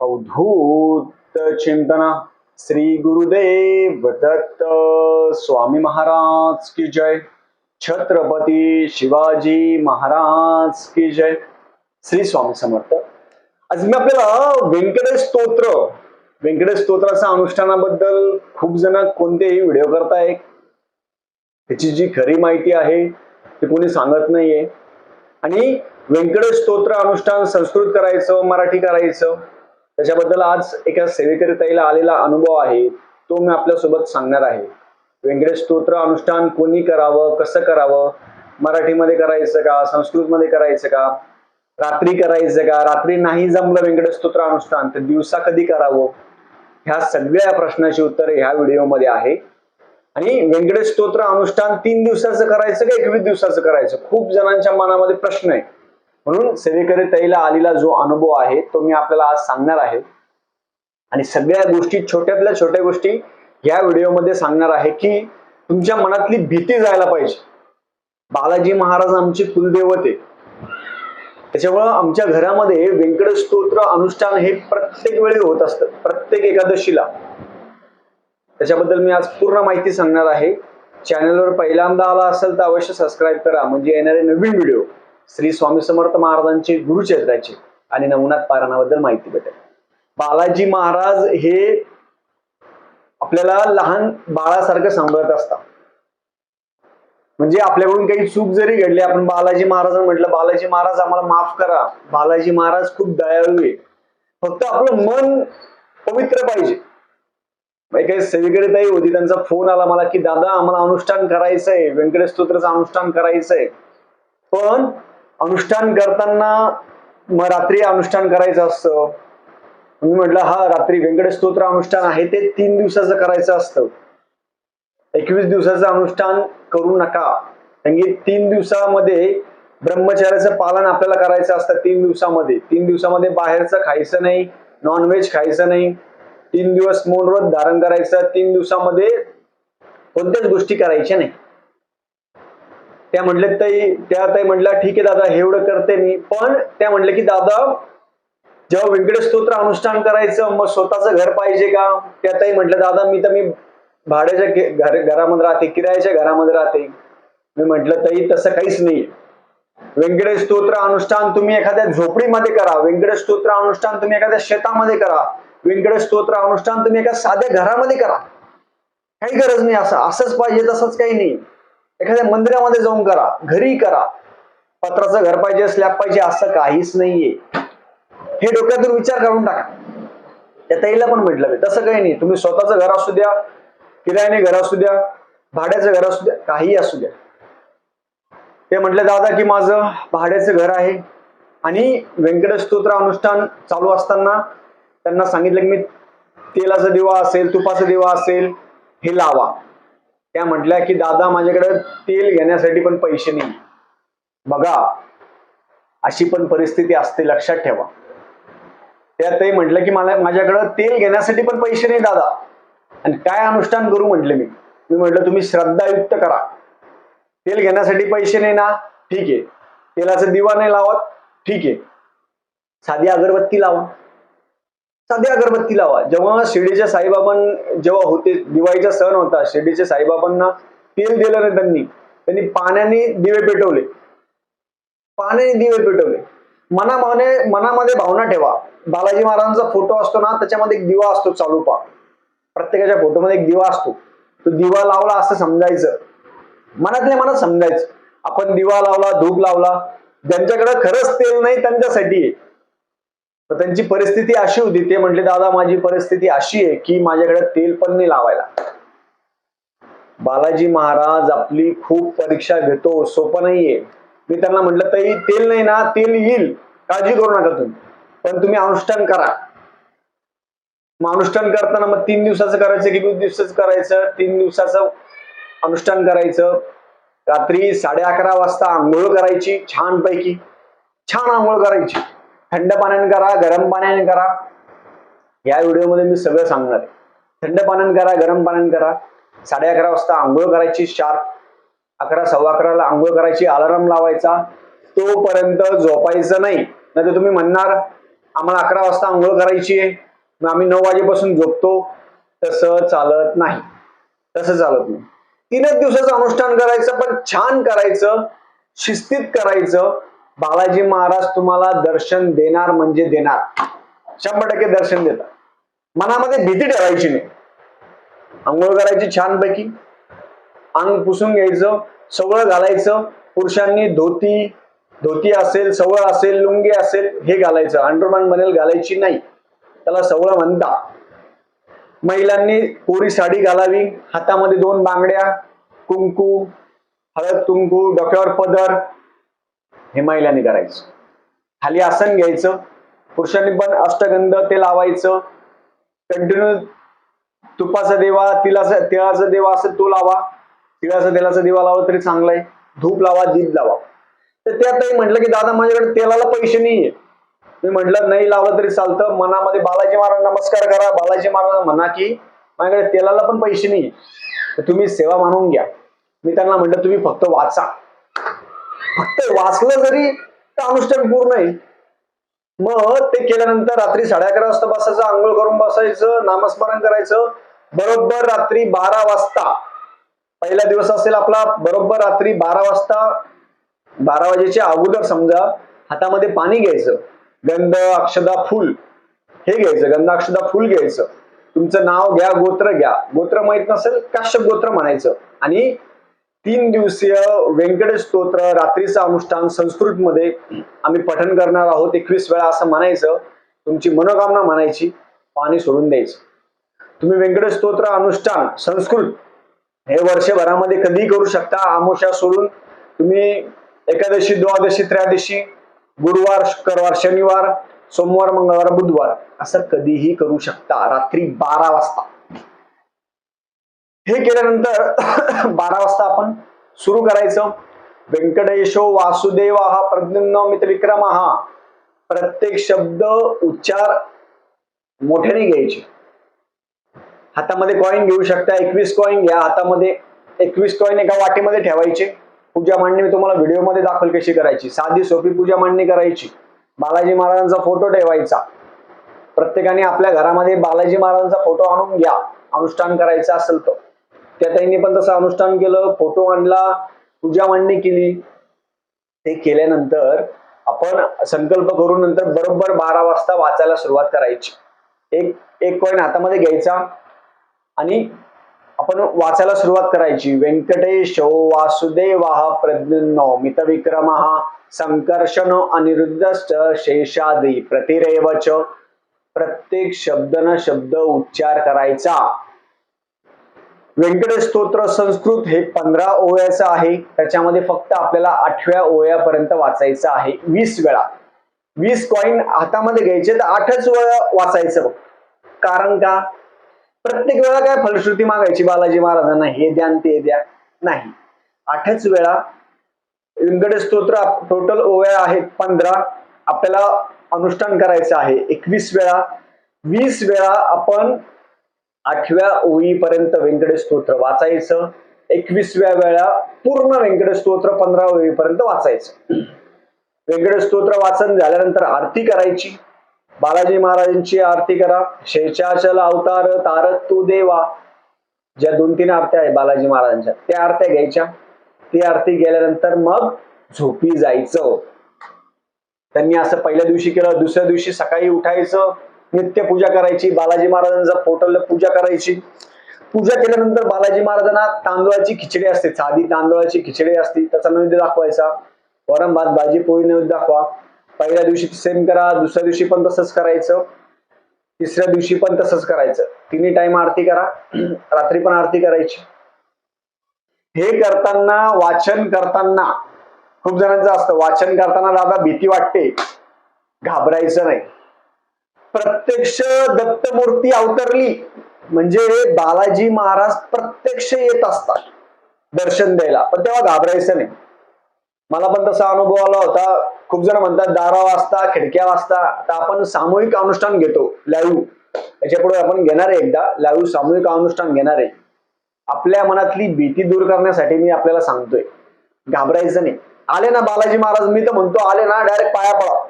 अवधूत चिंतना. श्री गुरुदेव दत्त स्वामी महाराज की जय. छत्रपती शिवाजी महाराज की जय. श्री स्वामी समर्थ. आज मी आपल्याला व्यंकटेश स्तोत्र व्यंकटेश स्तोत्राच्या अनुष्ठानाबद्दल खूप जण कोणतेही व्हिडिओ करताय. त्याची जी खरी माहिती आहे ती कोणी सांगत नाहीये. आणि व्यंकटेश स्तोत्र अनुष्ठान संस्कृत करायचं मराठी करायचं त्याच्याबद्दल आज एका सेवेकरिताईला आलेला अनुभव आहे. तो मी आपल्यासोबत सांगणार आहे. व्यंकटेश स्तोत्र अनुष्ठान कोणी करावं कसं करावं? मराठीमध्ये करायचं का? संस्कृतमध्ये करायचं का? रात्री करायचं का? रात्री नाही जमलं व्यंकटेश स्तोत्र अनुष्ठान तर दिवसा कधी करावं? ह्या सगळ्या प्रश्नाची उत्तरे ह्या व्हिडिओमध्ये आहे. आणि व्यंकटेश स्तोत्र अनुष्ठान तीन दिवसाचं करायचं का एकवीस दिवसाचं करायचं? खूप जणांच्या मनामध्ये प्रश्न आहे. म्हणून सेवेकरी ताईला आलेला जो अनुभव आहे तो मी आपल्याला आज सांगणार आहे. आणि सगळ्या गोष्टी छोट्यातल्या छोट्या गोष्टी या व्हिडिओमध्ये सांगणार आहे की तुमच्या मनातली भीती जायला पाहिजे. बालाजी महाराज आमचे कुलदेवते. त्याच्यामुळं आमच्या घरामध्ये व्यंकट स्तोत्र अनुष्ठान हे प्रत्येक वेळी होत असतं. प्रत्येक एकादशीला. त्याच्याबद्दल मी आज पूर्ण माहिती सांगणार आहे. चॅनलवर पहिल्यांदा आला असेल तर अवश्य सबस्क्राईब करा. म्हणजे येणारे नवीन व्हिडिओ. श्री स्वामी समर्थ महाराजांचे गुरुचरित्राचे आणि नवनाथ पारायणाबद्दल माहिती भेटेल. बालाजी महाराज हे आपल्याला लहान बाळासारखं सांभाळत असतात. म्हणजे आपल्याकडून काही चूक जरी घडली आपण बालाजी महाराज म्हटलं बालाजी महाराज आम्हाला माफ करा. बालाजी महाराज खूप दयाळू आहे फक्त आपलं मन पवित्र पाहिजे. म्हणजे काही सेवेकरी ताई होती त्यांचा फोन आला मला की दादा आम्हाला अनुष्ठान करायचंय. व्यंकटेश स्तोत्राचं अनुष्ठान करायचंय. पण अनुष्ठान करताना मग रात्री अनुष्ठान करायचं असतं. मी म्हटलं हा रात्री व्यंकटेश स्तोत्र अनुष्ठान आहे ते तीन दिवसाचं करायचं असतं. एकवीस दिवसाचं अनुष्ठान करू नका. कारण की तीन दिवसामध्ये ब्रह्मचार्याचं पालन आपल्याला करायचं असतं तीन दिवसामध्ये. तीन दिवसामध्ये बाहेरचं खायचं नाही नॉनव्हेज खायचं नाही. तीन दिवस मौन व्रत धारण करायचं तीन दिवसामध्ये कोणत्याच गोष्टी करायच्या नाही. त्या म्हटल्या ताई त्या ताई म्हटल्या ठीक आहे दादा हे एवढं करते मी. पण त्या म्हटल्या की दादा जेव्हा वेगळे स्तोत्र अनुष्ठान करायचं मग स्वतःचं घर पाहिजे का? त्या ताई म्हटलं दादा मी तर मी भाड्याच्या घर घरामध्ये राहते किरायाच्या घरामध्ये राहते. मी म्हटलं ताई तसं काहीच नाही. व्यंकटेश स्तोत्र अनुष्ठान तुम्ही एखाद्या झोपडीमध्ये करा. व्यंकटेश स्तोत्र अनुष्ठान तुम्ही एखाद्या शेतामध्ये करा. व्यंकटेश स्तोत्र अनुष्ठान तुम्ही एका साध्या घरामध्ये करा. काही गरज नाही असं असंच पाहिजे तसंच काही नाही. एखाद्या मंदिरामध्ये जाऊन करा घरी करा. पत्राचं घर पाहिजे स्लॅब पाहिजे असं काहीच नाहीये. हे डोक्यातून विचार करून टाका. त्या ताईला पण म्हटलं मी तसं काही नाही. तुम्ही स्वतःचं घर असू द्या किरायाने घर असू द्या भाड्याचं घर असू द्या काही असू द्या. ते म्हटले दादा की माझं भाड्याचं घर आहे. आणि व्यंकटेश स्तोत्र अनुष्ठान चालू असताना त्यांना सांगितलं की मी तेलाचा दिवा असेल तुपाचा दिवा असेल हे लावा. त्या म्हटल्या की दादा माझ्याकडे तेल घेण्यासाठी पण पैसे नाही. बघा अशी पण परिस्थिती असते लक्षात ठेवा. त्यात ते म्हटलं की मला माझ्याकडं तेल घेण्यासाठी पण पैसे नाही दादा. आणि काय अनुष्ठान करू म्हटले मी? मी म्हटलं तुम्ही श्रद्धायुक्त करा. तेल घेण्यासाठी पैसे नाही ना? ठीक आहे. तेलाचा दिवा नाही लावत? ठीक आहे. साधी अगरबत्ती लावा. साधी अगरबत्ती लावा. जेव्हा शिर्डीच्या साईबाबां जेव्हा होते दिवाळीचा सण होता शिर्डीच्या साईबाबांना तेल दिलं नाही त्यांनी. त्यांनी पाण्याने दिवे पेटवले. पाण्याने दिवे पेटवले. मनामध्ये मनामध्ये भावना ठेवा. बालाजी महाराजांचा फोटो असतो ना त्याच्यामध्ये एक दिवा असतो चालू पा. प्रत्येकाच्या फोटोमध्ये एक दिवा असतो. तो दिवा लावला असं समजायचं. मनातल्या मनात समजायचं. आपण दिवा लावला धूप लावला ज्यांच्याकडे खरंच तेल नाही त्यांच्यासाठी. आहे तर त्यांची परिस्थिती अशी होती ते म्हटले दादा माझी परिस्थिती अशी आहे की माझ्याकडे तेल पण नाही लावायला. बालाजी महाराज आपली खूप परीक्षा घेतो सोपं नाहीये. मी त्यांना म्हटलं तरी तेल नाही ना तेल येईल. काळजी करू नका तुम्ही पण तुम्ही अनुष्ठान करा. मग अनुष्ठान करताना मग तीन दिवसाचं करायचं की दोन दिवसाचं करायचं? तीन दिवसाचं अनुष्ठान करायचं. रात्री साडे अकरा वाजता आंघोळ करायची छान पैकी छान आंघोळ करायची. थंड पाण्याने करा गरम पाण्याने करा. या व्हिडिओमध्ये मी सगळं सांगणार आहे. थंड पाण्याने करा गरम पाण्याने करा. साडे अकरा वाजता आंघोळ करायची शार्प अकरा सव्वा अकराला आंघोळ करायची अलाराम लावायचा. तोपर्यंत झोपायचं नाही. नाही तर तुम्ही म्हणणार आम्हाला अकरा वाजता आंघोळ करायची आहे. मग आम्ही नऊ वाजेपासून झोपतो. तसं चालत नाही. तसं चालत नाही. तीनच दिवसाचं अनुष्ठान करायचं पण छान करायचं शिस्तीत करायचं. बालाजी महाराज तुम्हाला दर्शन देणार म्हणजे देणार. शंभर टक्के दर्शन देतात. मनामध्ये भीती ठेवायची नाही. आंघोळ करायची छानपैकी. अंग पुसून घ्यायचं सगळं घालायचं. पुरुषांनी धोती धोती असेल सवळ असेल लुंगी असेल हे घालायचं. अंडरमॅन बनेल घालायची नाही. त्याला सवळ म्हणता महिलांनी पोरी साडी घालावी. हातामध्ये दोन बांगड्या कुंकू हळद कुंकू डोक्यावर पदर हे महिलांनी करायचं. खाली आसन घ्यायचं पुरुषांनी पण अष्टगंध ते लावायचं. कंटिन्यू तुपाचा देवा तिलाचा तिळाचा देवा असेल तो लावा. तिळाचा तेलाचा दिवा लावा तरी चांगला आहे धूप लावा दीप लावा. तर त्यातही म्हटलं की दादा माझ्याकडे तेलाला पैसे नाहीये. मी म्हटलं नाही लावलं तरी चालतं. मनामध्ये बालाजी महाराज नमस्कार करा. बालाजी महाराज म्हणा की माझ्याकडे तेलाला पण पैसे नाहीये. तुम्ही सेवा मानून घ्या. मी त्यांना म्हटलं तुम्ही फक्त वाचा. फक्त वाचलं जरी तर अनुष्ठान पूर्ण आहे मग ते केल्यानंतर रात्री साडे अकरा वाजता बसायचं आंघोळ करून बसायचं नामस्मरण करायचं. बरोबर रात्री बारा वाजता पहिला दिवस असेल आपला बरोबर रात्री बारा वाजता बारा वाजेच्या अगोदर समजा हातामध्ये पाणी घ्यायचं. गंध अक्षदा फुल हे घ्यायचं. गंध अक्षदा फुल घ्यायचं. तुमचं नाव घ्या गोत्र घ्या. गोत्र माहीत नसेल काश्यप गोत्र म्हणायचं. आणि तीन दिवसीय व्यंकटेश स्तोत्र रात्रीचं अनुष्ठान संस्कृत मध्ये आम्ही पठण करणार आहोत. एकवीस वेळा असं म्हणायचं. तुमची मनोकामना म्हणायची. पाणी सोडून द्यायचं. तुम्ही व्यंकटेश स्तोत्र अनुष्ठान संस्कृत हे वर्षभरामध्ये कधीही करू शकता. आमोशा सोडून तुम्ही एकादशी द्वादशी त्रयोदशी गुरुवार शुक्रवार शनिवार सोमवार मंगळवार बुधवार असं कधीही करू शकता. रात्री बारा वाजता. हे केल्यानंतर बारा वाजता आपण सुरू करायचं. व्यंकटेशो वासुदेव हा प्रज्ञ मित विक्रम हा प्रत्येक शब्द उच्चार मोठ्याने घ्यायचे. हातामध्ये कॉईन घेऊ शकता एकवीस कॉईन घ्या. हातामध्ये एकवीस कॉईन एका वाटीमध्ये ठेवायचे. पूजा मांडणी मी तुम्हाला व्हिडिओमध्ये दाखल कशी करायची? साधी सोपी पूजा मांडणी करायची. बालाजी महाराजांचा फोटो ठेवायचा. प्रत्येकाने आपल्या घरामध्ये बालाजी महाराजांचा फोटो आणून घ्या. अनुष्ठान करायचं असेल तर. त्या ताईंनी पण तसं अनुष्ठान केलं फोटो आणला पूजा मांडणी केली. ते केल्यानंतर आपण संकल्प करून नंतर बरोबर बारा वाजता वाचायला सुरुवात करायची. एक एक कॉईन हातामध्ये घ्यायचा आणि आपण वाचायला सुरुवात करायची. व्यंकटेश हो वासुदेव प्रद्युन्नो मितविक्रम संकर्षण अनिरुद्धश्च शेषादी प्रतिरेवच प्रत्येक शब्दन शब्द उच्चार करायचा. व्यंकटेश स्तोत्र संस्कृत हे पंधरा ओव्याचं आहे. त्याच्यामध्ये फक्त आपल्याला आठव्या ओव्यापर्यंत वाचायचं आहे. वीस वेळा. वीस कॉईन हातामध्ये घ्यायचे तर आठच वेळा वाचायचं बघ. कारण का? प्रत्येक वेळा काय फलश्रुती मागायची बालाजी महाराजांना? हे द्या आणि ते द्या. नाही. आठच वेळा. व्यंकटेश स्तोत्र टोटल ओव्या आहेत पंधरा. आपल्याला अनुष्ठान करायचं आहे. एकवीस वेळा. वीस वेळा आपण आठव्या ओळीपर्यंत व्यंकटेश स्तोत्र वाचायचं. एकवीसव्या वेळा पूर्ण व्यंकटेश स्तोत्र पंधरा ओळीपर्यंत वाचायचं. व्यंकटेश स्तोत्र वाचन झाल्यानंतर आरती करायची. बालाजी महाराजांची आरती करा. शेषाचल अवतार तारत तू देवा. ज्या दोन तीन आरत्या आहे बालाजी महाराजांच्या त्या आरत्या घ्यायच्या. ती आरती गेल्यानंतर मग झोपी जायचं. त्यांनी असं पहिल्या दिवशी केलं दुसऱ्या दिवशी सकाळी उठायचं. नित्य पूजा करायची बालाजी महाराजांचा पोटल पूजा करायची. पूजा केल्यानंतर बालाजी महाराजांना तांदळाची खिचडी असते साधी तांदळाची खिचडी असते त्याचा नैवेद्य दाखवायचा. वरण भात भाजी पोळी नैवेद्य दाखवा. पहिल्या दिवशी सेम करा दुसऱ्या दिवशी पण तसंच करायचं. तिसऱ्या दिवशी पण तसंच करायचं. तिन्ही टाइम आरती करा. रात्री पण आरती करायची. हे करताना वाचन करताना खूप जणांचं असतं वाचन करताना दादा भीती वाटते. घाबरायचं नाही. प्रत्यक्ष दत्तमूर्ती अवतरली. म्हणजे बालाजी महाराज प्रत्यक्ष येत असतात. दर्शन द्यायला. पण तेव्हा घाबरायचं नाही. मला पण तसा अनुभव आला होता. खूप जण म्हणतात दारा वाजता खिडक्या वाजता. आता आपण सामूहिक अनुष्ठान घेतो लाईव्ह त्याच्या पुढे आपण घेणार आहे एकदा. लाईव्ह सामूहिक अनुष्ठान घेणार आहे. आपल्या मनातली भीती दूर करण्यासाठी मी आपल्याला सांगतोय. घाबरायचं नाही. आले ना बालाजी महाराज मी तर म्हणतो आले ना डायरेक्ट पाया पडा.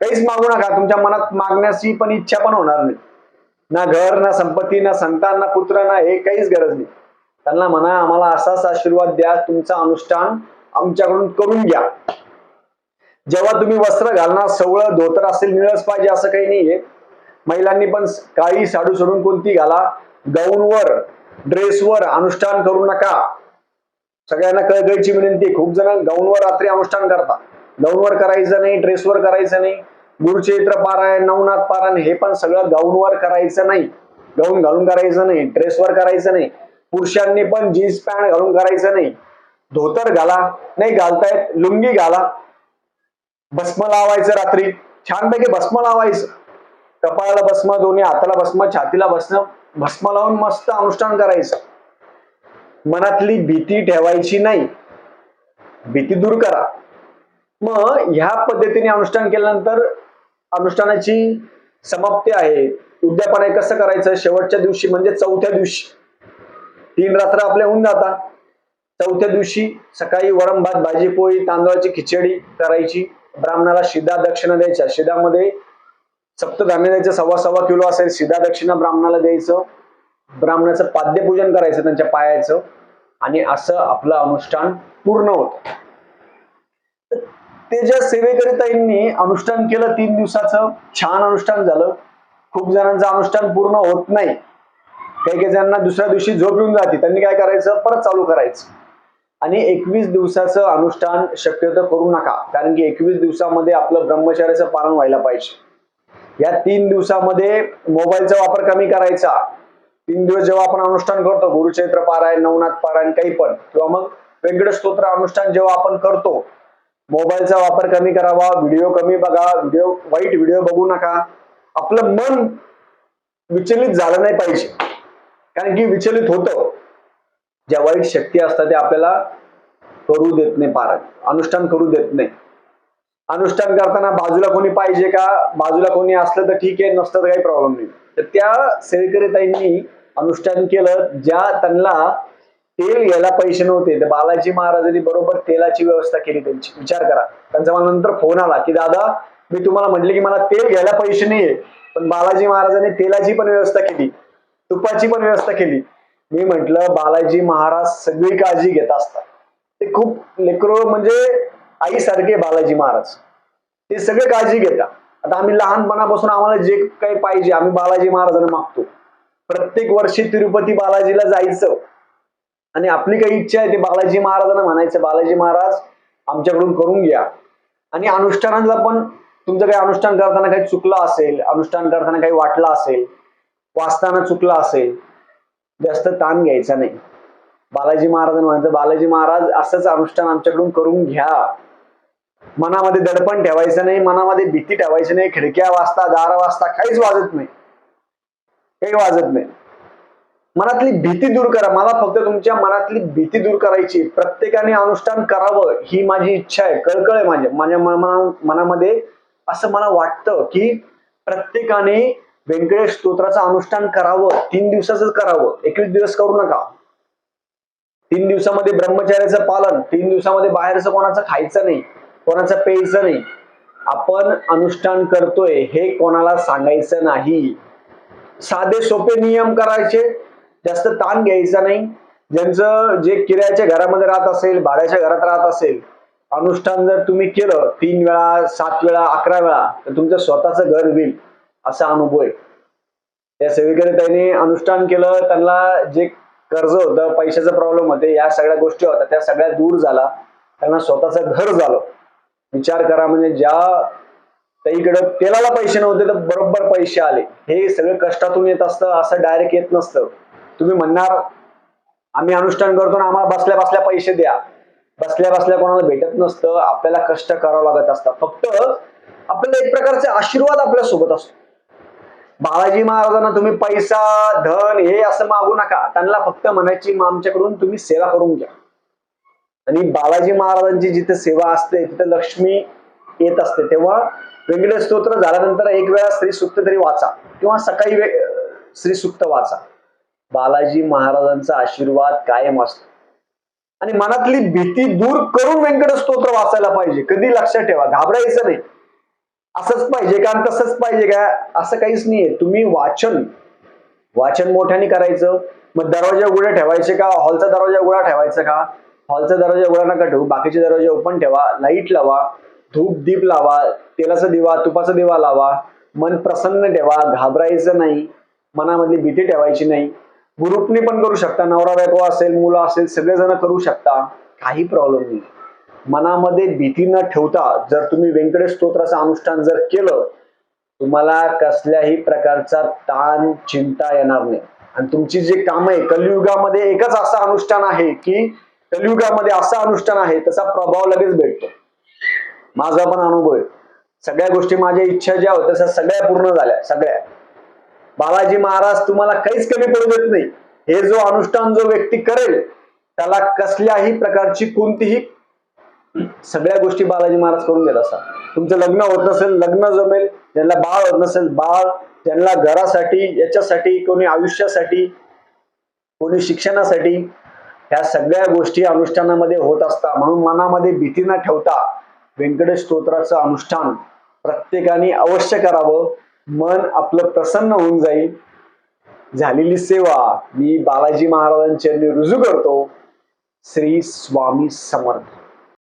काहीच मागू नका. तुमच्या मनात मागण्याची पण इच्छा पण होणार नाही. ना घर ना संपत्ती ना संतान ना पुत्र ना हे काहीच गरज नाही. त्यांना म्हणा आम्हाला असाच आशीर्वाद द्या तुमचं अनुष्ठान आमच्याकडून करून घ्या. जेव्हा तुम्ही वस्त्र घालणार सवळं धोतर असेल निळच पाहिजे असं काही नाहीये. महिलांनी पण काळी साडू सोडून कोणती घाला? गाऊनवर ड्रेसवर अनुष्ठान करू नका. सगळ्यांना कळकळीची विनंती खूप जण गाऊनवर रात्री अनुष्ठान करतात. गाऊनवर करायचं नाही ड्रेसवर करायचं नाही. गुरुचरित्र पारायण नवनाथ पारायण हे पण सगळं गाऊनवर करायचं नाही. गाऊन घालून करायचं नाही ड्रेसवर करायचं नाही. पुरुषांनी पण जीन्स पॅन्ट घालून करायचं नाही. धोतर घाला नाही घालतायत लुंगी घाला. भस्म लावायचं रात्री. छानपैकी भस्म लावायचं. कपाळाला भस्म दोन्ही हाताला भस्म छातीला भस्म भस्म लावून मस्त अनुष्ठान करायचं. मनातली भीती ठेवायची नाही. भीती दूर करा. मग ह्या पद्धतीने अनुष्ठान केल्यानंतर अनुष्ठानाची समाप्ती आहे. उद्यापन आहे कसं करायचं? शेवटच्या दिवशी म्हणजे चौथ्या दिवशी. तीन रात्र आपल्या होऊन जातात. चौथ्या दिवशी सकाळी वरम भात भाजी पोळी तांदळाची खिचडी करायची. ब्राह्मणाला शिदा दक्षिणा द्यायच्या. शिदामध्ये सप्तधान्य द्यायचं. सव्वा सव्वा किलो असेल शिदा दक्षिणा ब्राह्मणाला द्यायचं. ब्राह्मणाचं पाद्यपूजन करायचं त्यांच्या पायाचं. आणि असं आपलं अनुष्ठान पूर्ण होत. ते ज्या सेवेकरिताईंनी अनुष्ठान केलं तीन दिवसाचं छान अनुष्ठान झालं. खूप जणांचं अनुष्ठान पूर्ण होत नाही. काही काही जणांना दुसऱ्या दिवशी झोप येऊन जाते. त्यांनी काय करायचं? परत चालू करायचं. आणि एकवीस दिवसाचं अनुष्ठान शक्यतो करू नका. कारण की एकवीस दिवसामध्ये आपलं ब्रह्मचार्याचं पालन व्हायला पाहिजे. या तीन दिवसामध्ये मोबाईलचा वापर कमी करायचा. तीन दिवस जेव्हा आपण अनुष्ठान करतो गुरुचैत्र पारायण नवनाथ पारायण काही पण. किंवा मग व्यंकट स्तोत्र अनुष्ठान जेव्हा आपण करतो मोबाईलचा वापर कमी करावा व्हिडिओ कमी बघा व्हिडिओ वाईट व्हिडिओ बघू नका. आपलं मन विचलित झालं नाही पाहिजे. कारण की विचलित होतं. ज्या वाईट शक्ती असतात त्या आपल्याला करू देत नाही पार अनुष्ठान करू देत नाही. अनुष्ठान करताना बाजूला कोणी पाहिजे का? बाजूला कोणी असलं तर ठीक आहे नसतं तर काही प्रॉब्लेम नाही. तर त्या सेवेकरिताईंनी अनुष्ठान केलं ज्या त्यांना तेल घ्यायला पैसे नव्हते. तर बालाजी महाराजांनी बरोबर तेलाची व्यवस्था केली त्यांची. विचार करा. त्यांचा मला नंतर फोन आला की दादा मी तुम्हाला म्हटले की मला तेल घ्यायला पैसे नाहीये. पण बालाजी महाराजांनी तेलाची पण व्यवस्था केली. तुपाची पण व्यवस्था केली. मी म्हंटल बालाजी महाराज सगळी काळजी घेत असतात. ते खूप लेकरो म्हणजे आईसारखे बालाजी महाराज. ते सगळे काळजी घेतात. आता आम्ही लहानपणापासून आम्हाला जे काही पाहिजे आम्ही बालाजी महाराजांना मागतो. प्रत्येक वर्षी तिरुपती बालाजीला जायचं. आणि आपली काही इच्छा आहे ते बालाजी महाराजांना म्हणायचं बालाजी महाराज आमच्याकडून करून घ्या. आणि अनुष्ठानाला पण तुमचं काही अनुष्ठान करताना काही चुकलं असेल अनुष्ठान करताना काही वाटलं असेल वाचताना चुकलं असेल जास्त ताण घ्यायचा नाही. बालाजी महाराजांना म्हणायचं बालाजी महाराज असंच अनुष्ठान आमच्याकडून करून घ्या. मनामध्ये दडपण ठेवायचं नाही मनामध्ये भीती ठेवायची नाही खिडक्या वाजता दारा वाजता काहीच वाजत नाही. काही वाजत नाही. मनातली भीती दूर करा. मला फक्त तुमच्या मनातली भीती दूर करायची. प्रत्येकाने अनुष्ठान करावं ही माझी इच्छा आहे. कळकळ आहे माझ्या माझ्या मनामध्ये असं मला वाटतं की प्रत्येकाने व्यंकटेश स्तोत्राचं अनुष्ठान करावं. तीन दिवसाच करावं. एकवीस दिवस करू नका. तीन दिवसामध्ये ब्रह्मचार्याचं पालन तीन दिवसामध्ये बाहेरचं कोणाचं खायचं नाही कोणाचं प्यायचं नाही. आपण अनुष्ठान करतोय हे कोणाला सांगायचं नाही. साधे सोपे नियम करायचे. जास्त ताण घ्यायचा नाही. ज्यांचं जे किरायाच्या घरामध्ये राहत असेल भाड्याच्या घरात राहत असेल अनुष्ठान जर तुम्ही केलं तीन वेळा सात वेळा अकरा वेळा तर तुमचं स्वतःचं घर होईल असा अनुभव आहे. त्या सेवेकडे त्यांनी अनुष्ठान केलं त्यांना जे कर्ज होतं पैशाचा प्रॉब्लेम होते या सगळ्या गोष्टी होत्या त्या सगळ्या दूर झाला. त्यांना स्वतःचं घर झालं. विचार करा म्हणजे ज्या त्याईकडे तेलाला पैसे नव्हते तर बरोबर पैसे आले. हे सगळं कष्टातून येत असतं असं डायरेक्ट येत नसतं. तुम्ही म्हणणार आम्ही अनुष्ठान करतो ना आम्हाला बसल्या बसल्या पैसे द्या. बसल्या बसल्या कोणाला भेटत नसतं. आपल्याला कष्ट करावं लागत असतं फक्त आपल्याला एक प्रकारचे आशीर्वाद आपल्यासोबत असतो. बालाजी महाराजांना तुम्ही पैसा धन हे असं मागू नका. त्यांना फक्त म्हणायची "मग आमच्याकडून तुम्ही सेवा करून घ्या. आणि बालाजी महाराजांची जिथे सेवा असते तिथे लक्ष्मी येत असते. तेव्हा वेगळे स्तोत्र झाल्यानंतर एक वेळा श्री सुक्त तरी वाचा. किंवा सकाळी वे- श्री सुक्त वाचा. बालाजी महाराजांचा आशीर्वाद कायम असतो. आणि मनातली भीती दूर करून व्यंकट स्तोत्र वाचायला पाहिजे. कधी लक्षात ठेवा घाबरायचं नाही. असंच पाहिजे का? आणि तसंच पाहिजे का? असं काहीच नाहीये. तुम्ही वाचन वाचन मोठ्याने करायचं. मग दरवाजा उघडे ठेवायचे का? हॉलचा दरवाजा उघडा ठेवायचा का? हॉलचा दरवाजा उघडा नका ठेवू. बाकीचे दरवाजे ओपन ठेवा लाइट लावा धूप दीप लावा तेलाचा दिवा तुपाचा दिवा लावा. मन प्रसन्न ठेवा घाबरायचं नाही. मनामधली भीती ठेवायची नाही. ग्रुपनी पण करू शकता. नवरा बायको असेल मुलं असेल सगळेजण करू शकता. काही प्रॉब्लेम नाही. मनामध्ये भीती न ठेवता जर तुम्ही व्यंकटेश स्तोत्राचं अनुष्ठान जर केलं तुम्हाला कसल्याही प्रकारचा ताण चिंता येणार नाही. आणि तुमची जी काम आहे कलियुगामध्ये एकच असं अनुष्ठान आहे की कलियुगामध्ये असं अनुष्ठान आहे त्याचा प्रभाव लगेच भेटतो. माझा पण अनुभव आहे. सगळ्या गोष्टी माझ्या इच्छा ज्या होत्या सगळ्या पूर्ण झाल्या सगळ्या. बालाजी महाराज तुम्हाला काहीच कमी पडू देत नाही. हे जो अनुष्ठान जो व्यक्ती करेल त्याला कसल्याही प्रकारची कोणतीही सगळ्या गोष्टी बालाजी महाराज करून देत असतात. तुमचं लग्न होत नसेल लग्न जमेल त्यांना बाळ होत नसेल बाळ त्यांना घरासाठी याच्यासाठी कोणी आयुष्यासाठी कोणी शिक्षणासाठी ह्या सगळ्या गोष्टी अनुष्ठानामध्ये होत असता म्हणून मनामध्ये भीती न ठेवता व्यंकटेश स्तोत्राचं अनुष्ठान प्रत्येकाने अवश्य करावं. मन आपलं प्रसन्न होऊन जाईल. झालेली सेवा मी बालाजी महाराजांच्या रुजू करतो. श्री स्वामी समर्थ.